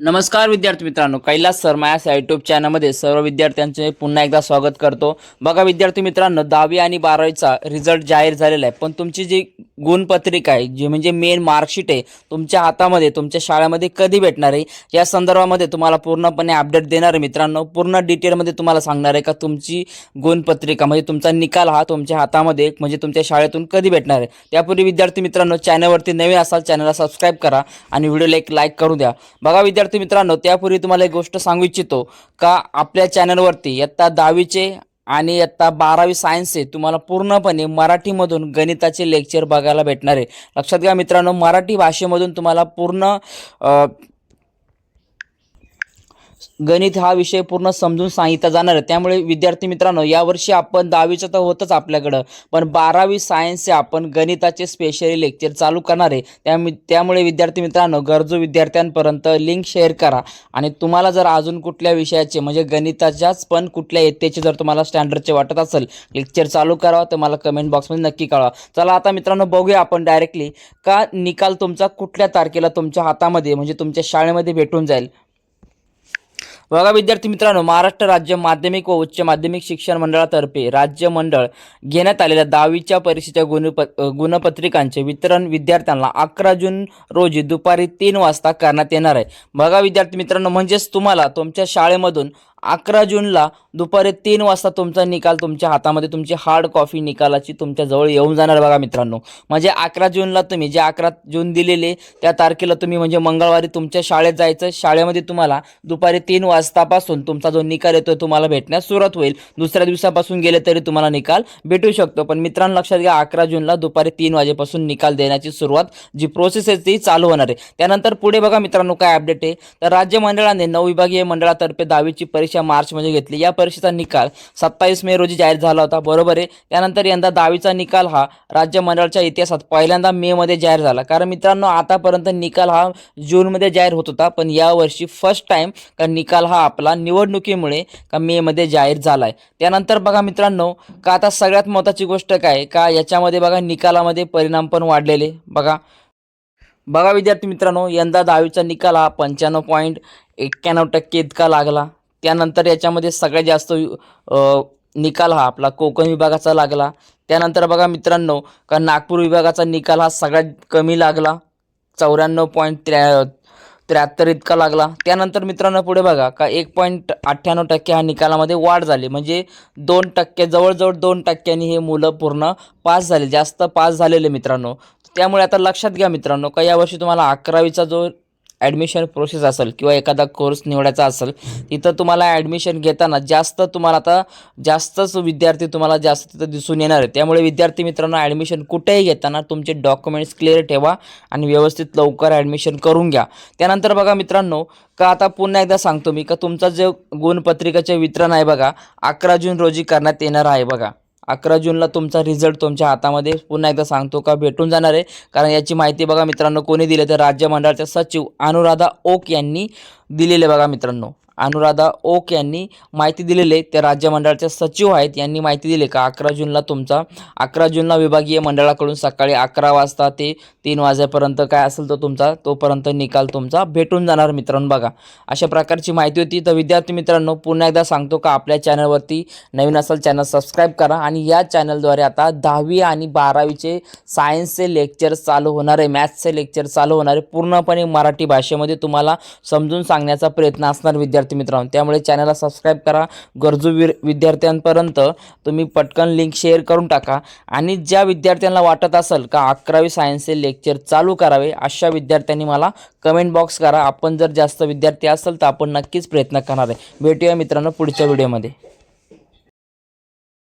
नमस्कार विद्यार्थी मित्रांनो कैलास शर्मा या यूट्यूब चॅनलमध्ये सर्व विद्यार्थ्यांचे पुन्हा एकदा स्वागत करतो. बघा विद्यार्थी मित्रांनो दहावी आणि बारावीचा रिझल्ट जाहीर झालेला आहे. पण तुमची जी गुणपत्रिका आहे जी म्हणजे मेन मार्कशीट आहे तुमच्या हातामध्ये तुमच्या शाळेमध्ये कधी भेटणार आहे? या संदर्भामध्ये तुम्हाला पूर्णपणे अपडेट देणार आहे मित्रांनो. पूर्ण डिटेलमध्ये तुम्हाला सांगणार आहे का तुमची गुणपत्रिका म्हणजे तुमचा निकाल हा तुमच्या हातामध्ये म्हणजे तुमच्या शाळेतून कधी भेटणार आहे? त्यापूर्वी विद्यार्थी मित्रांनो चॅनलवरती नवीन असाल चॅनलला सबस्क्राईब करा आणि व्हिडिओला एक लाईक करू द्या. बघा विद्यार्थी मित्रांनो त्यापूर्वी तुम्हाला एक गोष्ट सांगू इच्छितो का? आपल्या चॅनलवरती इयत्ता दहावीचे आणि इयत्ता बारावी सायन्सचे तुम्हाला पूर्णपणे मराठीमधून गणिताचे लेक्चर बघायला भेटणार आहे. लक्षात घ्या मित्रांनो मराठी भाषेमधून तुम्हाला पूर्ण गणित हा विषय पूर्ण समजून सांगितला जाणार आहे. त्यामुळे विद्यार्थी मित्रांनो यावर्षी आपण दहावीचं तर होतच आपल्याकडं पण बारावी सायन्सचे आपण गणिताचे स्पेशली लेक्चर चालू करणार आहे. त्यामु त्यामुळे विद्यार्थी मित्रांनो गरजू विद्यार्थ्यांपर्यंत लिंक शेअर करा. आणि तुम्हाला जर अजून कुठल्या विषयाचे म्हणजे गणिताच्याच पण कुठल्या येतेचे जर तुम्हाला स्टँडर्डचे वाटत असेल लेक्चर चालू करावं तर मला कमेंट बॉक्समध्ये नक्की कळवा. चला आता मित्रांनो बघूया आपण डायरेक्टली का निकाल तुमचा कुठल्या तारखेला तुमच्या हातामध्ये म्हणजे तुमच्या शाळेमध्ये भेटून जाईल. बघा विद्यार्थी मित्रांनो महाराष्ट्र राज्य माध्यमिक व उच्च माध्यमिक शिक्षण मंडळातर्फे राज्य मंडळ घेण्यात आलेल्या दहावीच्या परीक्षेच्या गुणप गुणपत्रिकांचे वितरण विद्यार्थ्यांना अकरा जून रोजी दुपारी तीन वाजता करण्यात येणार आहे. बघा विद्यार्थी मित्रांनो म्हणजेच तुम्हाला तुमच्या शाळेमधून अकरा जूनला दुपारी तीन वाजता तुमचा निकाल तुमच्या हातामध्ये तुमची हार्ड कॉफी निकालाची तुमच्याजवळ येऊन जाणार बघा मित्रांनो. म्हणजे अकरा जूनला तुम्ही जे अकरा जून दिलेले त्या तारखेला तुम्ही म्हणजे मंगळवारी तुमच्या शाळेत जायचं. शाळेमध्ये तुम्हाला दुपारी तीन वाजतापासून तुमचा जो निकाल येतो तुम्हाला भेटण्यास सुरुवात होईल. दुसऱ्या दिवसापासून गेले तरी तुम्हाला निकाल भेटू शकतो. पण मित्रांनो लक्षात घ्या अकरा जूनला दुपारी तीन वाजेपासून निकाल देण्याची सुरुवात जी प्रोसेस आहे ती चालू होणार आहे. त्यानंतर पुढे बघा मित्रांनो काय अपडेट आहे? तर राज्य मंडळाने नऊ विभागीय मंडळातर्फे दहावीची परीक्षा परीक्षा मार्चमध्ये घेतली. या परीक्षेचा निकाल सत्तावीस मे रोजी जाहीर झाला होता. बरोबर आहे. त्यानंतर यंदा दहावीचा निकाल हा राज्य मंडळाच्या इतिहासात पहिल्यांदा मेमध्ये जाहीर झाला. कारण मित्रांनो आतापर्यंत निकाल हा जूनमध्ये जाहीर होत होता. पण यावर्षी फर्स्ट टाईम का निकाल हा आपला निवडणुकीमुळे का मेमध्ये जाहीर झाला आहे त्यानंतर बघा मित्रांनो का आता सगळ्यात महत्त्वाची गोष्ट काय? का याच्यामध्ये बघा निकालामध्ये परिणाम पण वाढलेले. बघा. बघा विद्यार्थी मित्रांनो यंदा दहावीचा निकाल हा पंच्याण्णव पॉईंट एक्क्याण्णव टक्के इतका लागला. त्यानंतर याच्यामध्ये सगळ्यात जास्त निकाल हा आपला कोकण विभागाचा लागला. त्यानंतर बघा मित्रांनो का नागपूर विभागाचा निकाल हा सगळ्यात कमी लागला. चौऱ्याण्णव पॉईंट त्र्या त्र्याहत्तर इतका लागला. त्यानंतर मित्रांनो पुढे बघा का एक पॉईंट अठ्ठ्याण्णव टक्के हा निकालामध्ये वाढ झाली. म्हणजे दोन टक्के जवळजवळ दोन टक्क्यांनी हे मुलं पूर्ण पास झाले. जास्त पास झालेले मित्रांनो. त्यामुळे आता लक्षात घ्या मित्रांनो का यावर्षी तुम्हाला अकरावीचा जो ॲडमिशन प्रोसेस असेल किंवा एखादा कोर्स निवडायचा असेल तिथं तुम्हाला ॲडमिशन घेताना जास्त तुम्हाला आता जास्तच विद्यार्थी तुम्हाला जास्त तिथं दिसून येणार आहे त्यामुळे विद्यार्थी मित्रांनो ॲडमिशन कुठेही घेताना तुमचे डॉक्युमेंट्स क्लिअर ठेवा आणि व्यवस्थित लवकर ॲडमिशन करून घ्या. त्यानंतर बघा मित्रांनो का आता पुन्हा एकदा सांगतो मी का तुमचा जे गुणपत्रिकाचे वितरण आहे बघा अकरा जून रोजी करण्यात येणार आहे बघा. अकरा जूनला तुमचा रिझल्ट तुमच्या हातामध्ये पुन्हा एकदा सांगतो का भेटून जाणार आहे. कारण याची माहिती बघा मित्रांनो कोणी दिली तर राज्य मंडळाचे सचिव अनुराधा ओक यांनी दिलेले बघा मित्रांनो. अनुराधा ओक यांनी माहिती दिलेली आहे. त्या राज्य मंडळाच्या सचिव आहेत. यांनी माहिती दिली का? अकरा जूनला तुमचा अकरा जूनला विभागीय मंडळाकडून सकाळी अकरा वाजता ते तीन वाजेपर्यंत काय असेल तो तुमचा तोपर्यंत निकाल तुमचा भेटून जाणार मित्रांनो बघा. अशा प्रकारची माहिती होती. तर विद्यार्थी मित्रांनो पुन्हा एकदा सांगतो का आपल्या चॅनलवरती नवीन असेल चॅनल सबस्क्राईब करा आणि या चॅनलद्वारे आता दहावी आणि बारावीचे सायन्सचे लेक्चर चालू होणार आहे. मॅथ्सचे लेक्चर चालू होणार आहे. पूर्णपणे मराठी भाषेमध्ये तुम्हाला समजून सांगण्याचा प्रयत्न असणार विद्यार्थी मित्रांनो त्यामुळे चॅनलला सबस्क्राईब करा. गरजू विर विद्यार्थ्यांपर्यंत तुम्ही पटकन लिंक शेअर करून टाका. आणि ज्या विद्यार्थ्यांना वाटत असेल का अकरावी सायन्सचे लेक्चर चालू करावे अशा विद्यार्थ्यांनी मला कमेंट बॉक्स करा. आपण जर जास्त विद्यार्थी असेल तर आपण नक्कीच प्रयत्न करणार आहे. भेटूया मित्रांनो पुढच्या व्हिडिओमध्ये